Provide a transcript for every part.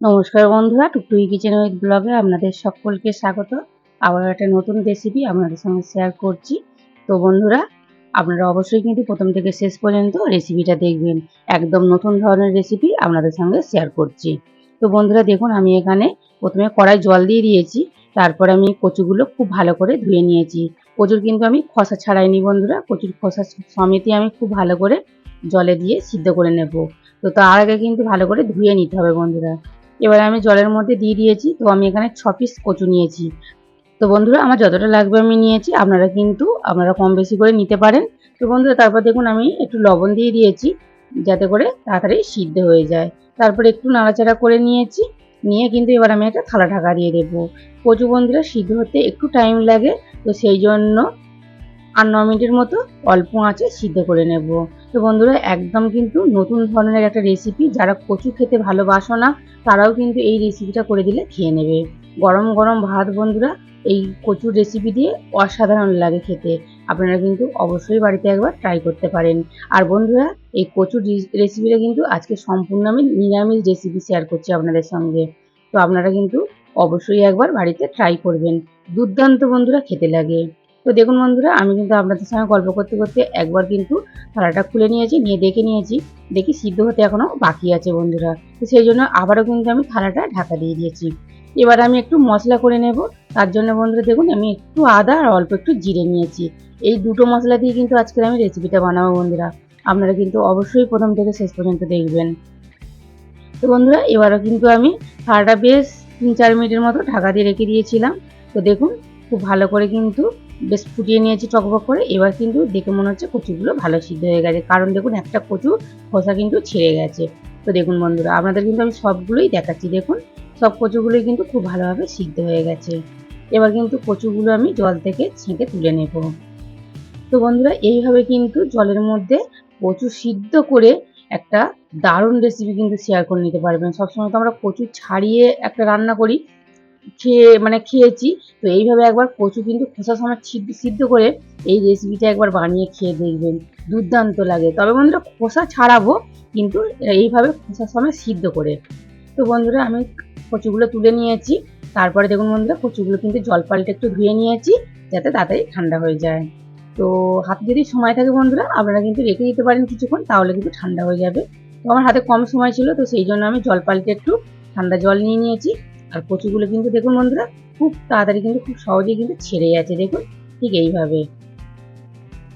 নমস্কার বন্ধুরা, টুকটুকি kitchen with ব্লগে আপনাদের সকলকে স্বাগত। আবার একটা নতুন রেসিপি আপনাদের সঙ্গে শেয়ার করছি। তো বন্ধুরা, আপনারা অবশ্যই কিন্তু প্রথম থেকে শেষ পর্যন্ত রেসিপিটা দেখবেন। একদম নতুন ধরনের রেসিপি আপনাদের সঙ্গে শেয়ার করছি। তো বন্ধুরা, দেখুন, আমি এখানে প্রথমে কড়াই জল দিয়ে দিয়েছি। তারপর আমি কচুগুলো খুব ভালো করে ধুয়ে নিয়েছি। কচুর কিন্তু আমি খসা ছাড়াইনি বন্ধুরা। কচুর খসা সমেতই আমি খুব ভালো করে জলে দিয়ে সিদ্ধ করে নেব। তো তার আগে কিন্তু ভালো করে ধুয়ে নিতে হবে বন্ধুরা। এবার আমি জলের মধ্যে দিয়ে দিয়েছি, তো আমি এখানে ছ পিস কচু নিয়েছি। তো বন্ধুরা, আমার যতটা লাগবে আমি নিয়েছি, আপনারা কিন্তু, আপনারা কম বেশি করে নিতে পারেন। তো বন্ধুরা, তারপর দেখুন আমি একটু লবণ দিয়ে দিয়েছি, যাতে করে তাড়াতাড়ি সিদ্ধ হয়ে যায়। তারপর একটু নাড়াচাড়া করে নিয়েছি, নিয়ে কিন্তু এবার আমি একটা থালা ঢাকা দিয়ে দেবো। কচু বন্ধুরা, সিদ্ধ হতে একটু টাইম লাগে, তো সেই জন্য আর ন মিনিটের মতো অল্প আঁচে সিদ্ধ করে নেব। তো বন্ধুরা, একদম কিন্তু নতুন ধরনের একটা রেসিপি যারা কচু খেতে ভালোবাসো না, তারাও কিন্তু এই রেসিপিটা করে দিলে খেয়ে নেবে। গরম গরম ভাত বন্ধুরা, এই কচুর রেসিপি দিয়ে অসাধারণ লাগে খেতে। আপনারা কিন্তু অবশ্যই বাড়িতে একবার ট্রাই করতে পারেন। আর বন্ধুরা, এই কচুর রেসিপিটা কিন্তু আজকে সম্পূর্ণ আমি নিরামিষ রেসিপি শেয়ার করছি আপনাদের সঙ্গে। তো আপনারা কিন্তু অবশ্যই একবার বাড়িতে ট্রাই করবেন। দুর্দান্ত বন্ধুরা, খেতে লাগে। তো দেখুন বন্ধুরা, আমি কিন্তু আপনাদের সঙ্গে গল্প করতে করতে একবার কিন্তু থালাটা খুলে নিয়েছি, নিয়ে দেখে নিয়েছি, দেখি সিদ্ধ হতে এখনও বাকি আছে বন্ধুরা। তো সেই জন্য আবারও কিন্তু আমি থালাটা ঢাকা দিয়ে দিয়েছি। এবার আমি একটু মশলা করে নেব। তার জন্য বন্ধুরা দেখুন, আমি একটু আদা আর অল্প একটু জিরে নিয়েছি। এই দুটো মশলা দিয়ে কিন্তু আজকে আমি রেসিপিটা বানাবো বন্ধুরা। আপনারা কিন্তু অবশ্যই প্রথম থেকে শেষ পর্যন্ত দেখবেন। তো বন্ধুরা, এবারও কিন্তু আমি থালাটা বেশ তিন চার মিনিটের মতো ঢাকা দিয়ে রেখে দিয়েছিলাম। তো দেখুন, খুব ভালো করে কিন্তু বেশ ফুটিয়ে নিয়েছি টকবক করে। এবার কিন্তু দেখে মনে হচ্ছে কচুগুলো ভালো সিদ্ধ হয়ে গেছে। কারণ দেখুন, একটা কচু খোসা কিন্তু ছিঁড়ে গেছে। তো দেখুন বন্ধুরা, আপনাদের কিন্তু আমি সবগুলোই দেখাচ্ছি। দেখুন, সব কচুগুলোই কিন্তু খুব ভালোভাবে সিদ্ধ হয়ে গেছে। এবার কিন্তু কচুগুলো আমি জল থেকে ছেঁকে তুলে নেব। তো বন্ধুরা, এইভাবে কিন্তু জলের মধ্যে কচু সিদ্ধ করে একটা দারুণ রেসিপি কিন্তু শেয়ার করে নিতে পারবেন। সবসময় তো আমরা কচু ছাড়িয়ে একটা রান্না করি খেয়ে মানে খেয়েছি। তো এইভাবে একবার কচু কিন্তু খোসা সময় সিদ্ধ করে এই রেসিপিটা একবার বানিয়ে খেয়ে দেখবেন। দুর্দান্ত লাগে। তবে বন্ধুরা খোসা ছাড়াবো, কিন্তু এইভাবে খোসা সময় সিদ্ধ করে। তো বন্ধুরা আমি কচুগুলো তুলে নিয়েছি। তারপরে দেখুন বন্ধুরা, কচুগুলো কিন্তু জল পাল্টে একটু ধুয়ে নিয়েছি, যাতে তাড়াতাড়ি ঠান্ডা হয়ে যায়। তো হাতে যদি সময় থাকে বন্ধুরা, আপনারা কিন্তু রেখে দিতে পারেন কিছুক্ষণ, তাহলে কিন্তু ঠান্ডা হয়ে যাবে। তো আমার হাতে কম সময় ছিল, তো সেই জন্য আমি জল পাল্টে একটু ঠান্ডা জল নিয়ে নিয়েছি। আর কচুগুলো কিন্তু দেখুন বন্ধুরা, খুব তাড়াতাড়ি কিন্তু খুব সহজেই কিন্তু ছেড়ে যাচ্ছে দেখুন, ঠিক এইভাবে।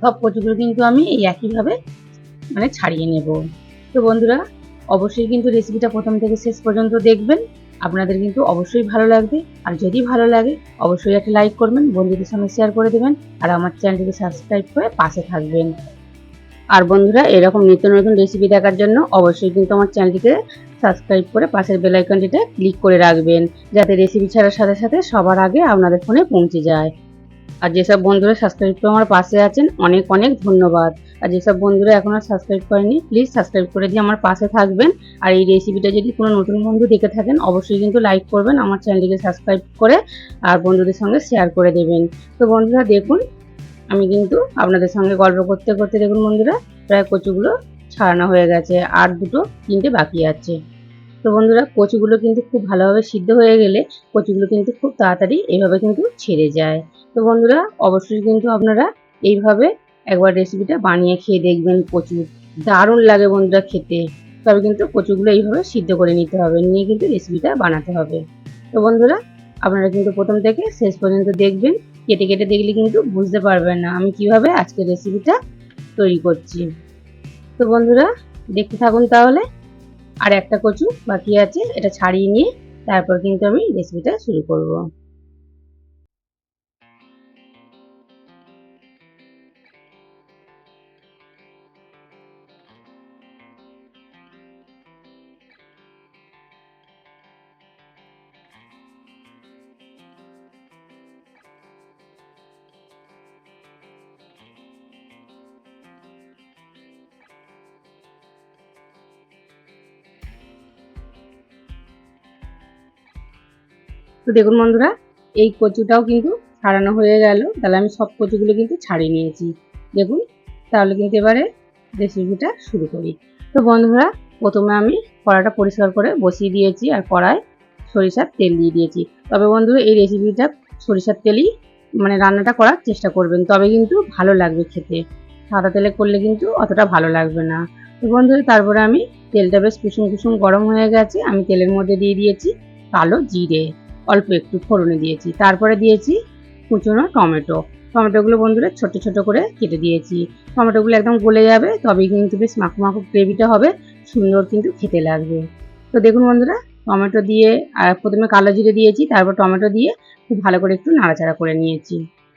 সব কচুগুলো কিন্তু আমি এই একইভাবে মানে ছাড়িয়ে নেব। তো বন্ধুরা, অবশ্যই কিন্তু রেসিপিটা প্রথম থেকে শেষ পর্যন্ত দেখবেন। আপনাদের কিন্তু অবশ্যই ভালো লাগবে। আর যদি ভালো লাগে, অবশ্যই একটা লাইক করবেন, বন্ধুদের সঙ্গে শেয়ার করে দেবেন, আর আমার চ্যানেলটিকে সাবস্ক্রাইব করে পাশে থাকবেন। আর বন্ধুরা, এরকম নিত্য নতুন রেসিপি দেখার জন্য অবশ্যই কিন্তু আমার চ্যানেলটিকে সাবস্ক্রাইব করে পাশের বেল আইকনটিতে ক্লিক করে রাখবেন, যাতে রেসিপি ছাড়ার সাথে সাথে সবার আগে আপনাদের ফোনে পৌঁছে যায়। আর যেসব বন্ধুরা সাবস্ক্রাইব করে আমার পাশে আছেন, অনেক অনেক ধন্যবাদ। আর যেসব বন্ধুরা এখনও সাবস্ক্রাইব করেনি প্লিজ সাবস্ক্রাইব করে দিয়ে আমার পাশে থাকবেন। আর এই রেসিপিটা যদি কোনো নতুন বন্ধু দেখে থাকেন, অবশ্যই কিন্তু লাইক করবেন, আমার চ্যানেলটিকে সাবস্ক্রাইব করে আর বন্ধুদের সঙ্গে শেয়ার করে দেবেন। তো বন্ধুরা, দেখুন আমি কিন্তু আপনাদের সঙ্গে গল্প করতে করতে দেখুন বন্ধুরা, প্রায় কচুগুলো ছাড়ানো হয়ে গেছে, আর দুটো তিনটে বাকি আছে। তো বন্ধুরা, কচুগুলো কিন্তু খুব ভালোভাবে সিদ্ধ হয়ে গেলে কচুগুলো কিন্তু খুব তাড়াতাড়ি এইভাবে কিন্তু ছেড়ে যায়। তো বন্ধুরা, অবশ্যই কিন্তু আপনারা এইভাবে একবার রেসিপিটা বানিয়ে খেয়ে দেখবেন কচু। দারুণ লাগে বন্ধুরা খেতে। তবে কিন্তু কচুগুলো এইভাবে সিদ্ধ করে নিতে হবে, নিয়ে কিন্তু রেসিপিটা বানাতে হবে। তো বন্ধুরা, আপনারা কিন্তু প্রথম থেকে শেষ পর্যন্ত দেখবেন কেটে কেটে দেখলে কিন্তু বুঝতে পারবেন না। আমি কীভাবে আজকে রেসিপিটা তৈরি করছি। তো বন্ধুরা, দেখতে থাকুন তাহলে। আর একটা কচু বাকি আছে, এটা ছাড়িয়ে নিয়ে তারপর কিন্তু আমি রেসিপিটা শুরু করব। তো দেখুন বন্ধুরা, এই কচুটাও কিন্তু ছাড়ানো হয়ে গেল। তাহলে আমি সব কচুগুলো কিন্তু ছাড়িয়ে নিয়েছি। দেখুন, তাহলে কিন্তু এবারে রেসিপিটা শুরু করি। তো বন্ধুরা, প্রথমে আমি কড়াটা পরিষ্কার করে বসিয়ে দিয়েছি আর কড়ায় সরিষার তেল দিয়ে দিয়েছি। তবে বন্ধুরা, এই রেসিপিটা সরিষার তেলই মানে রান্নাটা করার চেষ্টা করবেন। তবে কিন্তু ভালো লাগবে খেতে। সাদা তেলে করলে কিন্তু অতটা ভালো লাগবে না। তো বন্ধুরা, তারপরে আমি তেলটা বেশ কুসুম কুসুম গরম হয়ে গেছে। আমি তেলের মধ্যে দিয়ে দিয়েছি কালো জিরে। অল্প একটু ফোড়নে দিয়েছি। তারপরে দিয়েছি কুচনো টমেটো। টমেটোগুলো বন্ধুরা ছোট ছোট করে কেটে দিয়েছি। টমেটোগুলো একদম গলে যাবে, তবেই কিন্তু বেশ মাখো মাখো গ্রেভিটা হবে, সুন্দর কিন্তু খেতে লাগবে। তো দেখুন বন্ধুরা, টমেটো দিয়ে প্রথমে কালো জিরে দিয়েছি, তারপর টমেটো দিয়ে খুব ভালো করে একটু নাড়াচাড়া করে নিয়েছি।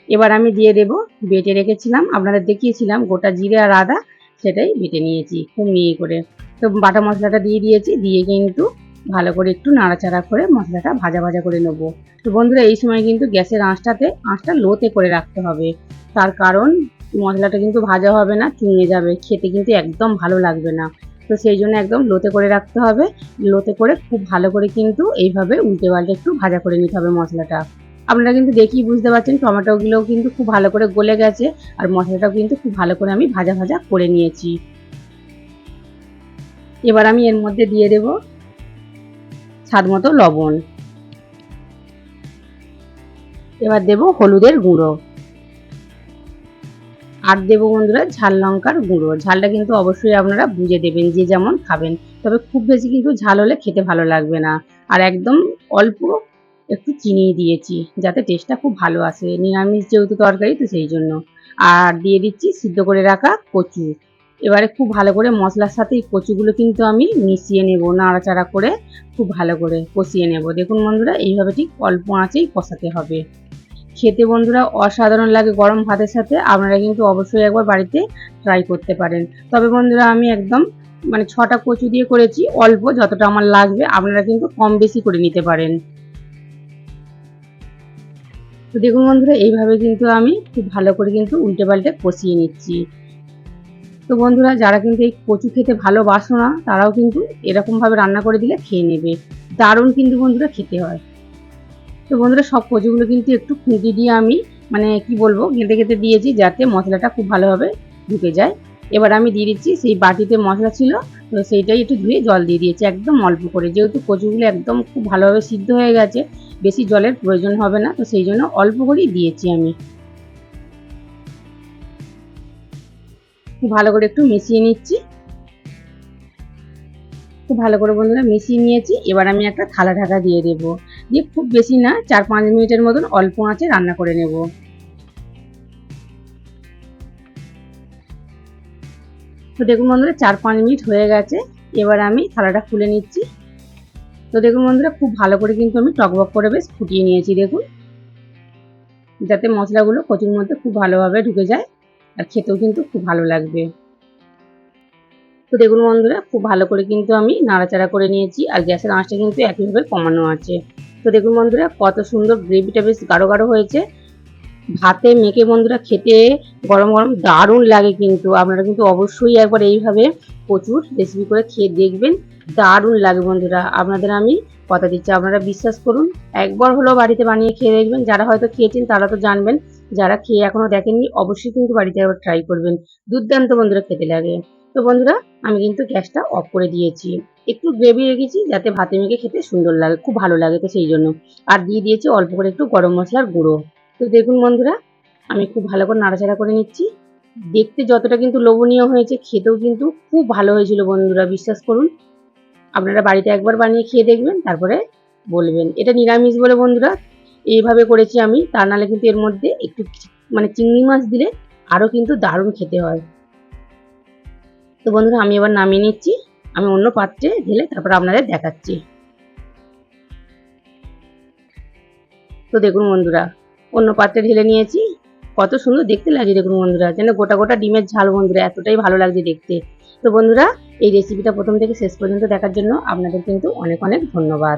এবার আমি দিয়ে দেব, বেটে রেখেছিলাম, আপনাদের দেখিয়েছিলাম, গোটা জিরে আর আদা সেটাই বেটে নিয়েছি খুব মিহি করে। তো বাটা মশলাটা দিয়ে দিয়েছি, দিয়ে কিন্তু ভালো করে একটু নাড়াচাড়া করে মশলাটা ভাজা ভাজা করে নেব। তো বন্ধুরা, এই সময় কিন্তু গ্যাসের আঁচটাতে, আঁচটা লোতে করে রাখতে হবে। তার কারণ, মশলাটা কিন্তু ভাজা হবে না চুঙে যাবে। খেতে কিন্তু একদম ভালো লাগবে না। তো সেই জন্য একদম লোতে করে রাখতে হবে। লোতে করে খুব ভালো করে কিন্তু এইভাবে উল্টে পাল্টে একটু ভাজা করে নিতে হবে মশলাটা। আপনারা কিন্তু দেখি বুঝতে পারছেন, টমেটোগুলোও কিন্তু খুব ভালো করে গলে গেছে আর মশলাটাও কিন্তু খুব ভালো করে আমি ভাজা ভাজা করে নিয়েছি। এবার আমি এর মধ্যে দিয়ে দেব স্বাদ মতো লবণ। এবার দেব হলুদের গুঁড়ো। আর দেবো বন্ধুরা ঝাল লঙ্কার গুঁড়ো। ঝালটা কিন্তু অবশ্যই আপনারা বুঝে দেবেন যে যেমন খাবেন, তবে খুব বেশি কিন্তু ঝাল হলে খেতে ভালো লাগবে না। আর একদম অল্প একটু চিনি দিয়েছি, যাতে টেস্টটা খুব ভালো আসে। নিরামিষ যেহেতু তরকারি, তো সেই জন্য। আর দিয়ে দিচ্ছি সিদ্ধ করে রাখা কচু। এবারে খুব ভালো করে মশলার সাথে এই কচুগুলো কিন্তু আমি মিশিয়ে নেব, নাড়াচাড়া করে খুব ভালো করে কষিয়ে নেব। দেখুন বন্ধুরা, এইভাবে ঠিক অল্প আঁচেই কষাতে হবে। খেতে বন্ধুরা অসাধারণ লাগে গরম ভাতের সাথে, আপনারা কিন্তু অবশ্যই একবার বাড়িতে ট্রাই করতে পারেন। তবে বন্ধুরা, আমি একদম মানে ছটা কচু দিয়ে করেছি, অল্প যতটা আমার লাগবে, আপনারা কিন্তু কম বেশি করে নিতে পারেন। তো দেখুন বন্ধুরা, এইভাবে কিন্তু আমি খুব ভালো করে কিন্তু উল্টে পাল্টে কষিয়ে নিচ্ছি। তো বন্ধুরা, যারা কিন্তু এই কচু খেতে ভালোবাসো না, তারাও কিন্তু এরকমভাবে রান্না করে দিলে খেয়ে নেবে। দারুণ কিন্তু বন্ধুরা খেতে হয়। তো বন্ধুরা, সব কচুগুলো কিন্তু একটু খুঁটি দিয়ে আমি মানে কি বলব গেঁথে গেঁথে দিয়েছি যাতে মশলাটা খুব ভালোভাবে ঢুকে যায়। এবার আমি দিয়ে দিচ্ছি সেই বাটিতে মশলা ছিল, তো সেইটাই একটু ধুয়ে জল দিয়ে দিয়েছি, একদম অল্প করে। যেহেতু কচুগুলো একদম খুব ভালোভাবে সিদ্ধ হয়ে গেছে, বেশি জলের প্রয়োজন হবে না, তো সেই জন্য অল্প করেই দিয়েছি আমি। ভালো করে একটু মিশিয়ে নিচ্ছি। খুব ভালো করে বন্ধুরা মিশিয়ে নিয়েছি। এবার আমি একটা থালা ঢাকা দিয়ে দেব। দিয়ে খুব বেশি না, চার পাঁচ মিনিটের মতন অল্প আঁচে রান্না করে নেব। তো দেখুন বন্ধুরা, চার পাঁচ মিনিট হয়ে গেছে। এবার আমি থালাটা খুলে নিচ্ছি। তো দেখুন বন্ধুরা, খুব ভালো করে কিন্তু আমি টকবক করে বেশ ফুটিয়ে নিয়েছি। দেখুন, যাতে মশলাগুলো কচুর মধ্যে খুব ভালোভাবে ঢুকে যায়। আর খেতেও কিন্তু খুব ভালো লাগবে। তো দেখুন বন্ধুরা, খুব ভালো করে কিন্তু আমি নাড়াচাড়া করে নিয়েছি আর গ্যাসের আঁচটা কিন্তু একইভাবে কমানো আছে। তো দেখুন বন্ধুরা, কত সুন্দর গ্রেভিটা বেশ গাঢ় গাঢ় হয়েছে। ভাতে মেখে বন্ধুরা খেতে গরম গরম দারুণ লাগে কিন্তু। আপনারা কিন্তু অবশ্যই একবার এইভাবে প্রচুর রেসিপি করে খেয়ে দেখবেন, দারুণ লাগে বন্ধুরা। আপনাদের আমি কথা দিচ্ছি। আপনারা বিশ্বাস করুন, একবার হলো বাড়িতে বানিয়ে খেয়ে দেখবেন। যারা হয়তো খেয়েছেন তারা তো জানবেন যারা খেয়ে এখনও দেখেননি, অবশ্যই কিন্তু বাড়িতে একবার ট্রাই করবেন। দুর্দান্ত বন্ধুরা খেতে লাগে। তো বন্ধুরা, আমি কিন্তু গ্যাসটা অফ করে দিয়েছি। একটু গ্রেভি রেখেছি যাতে ভাতে মেখে খেতে সুন্দর লাগে, খুব ভালো লাগে তো সেই জন্য। আর দিয়ে দিয়েছি অল্প করে একটু গরম মশলার গুঁড়ো। তো দেখুন বন্ধুরা, আমি খুব ভালো করে নাড়াচাড়া করে নিচ্ছি। দেখতে যতটা কিন্তু লোভনীয় হয়েছে, খেতেও কিন্তু খুব ভালো হয়েছিল বন্ধুরা, বিশ্বাস করুন। আপনারা বাড়িতে একবার বানিয়ে খেয়ে দেখবেন, তারপরে বলবেন। এটা নিরামিষ বলে বন্ধুরা এইভাবে করেছি আমি, তা নাহলে কিন্তু এর মধ্যে একটু মানে চিংড়ি মাছ দিলে আরও কিন্তু দারুণ খেতে হয়। তো বন্ধুরা, আমি এবার নামিয়ে নিচ্ছি। আমি অন্য পাত্রে ঢেলে তারপর আপনাদের দেখাচ্ছি। তো দেখুন বন্ধুরা, অন্য পাত্রে ঢেলে নিয়েছি। কত সুন্দর দেখতে লাগে দেখুন বন্ধুরা, যেন গোটা গোটা ডিমের ঝাল বন্ধুরা, এতটাই ভালো লাগছে দেখতে। তো বন্ধুরা, এই রেসিপিটা প্রথম থেকে শেষ পর্যন্ত দেখার জন্য আপনাদের কিন্তু অনেক অনেক ধন্যবাদ।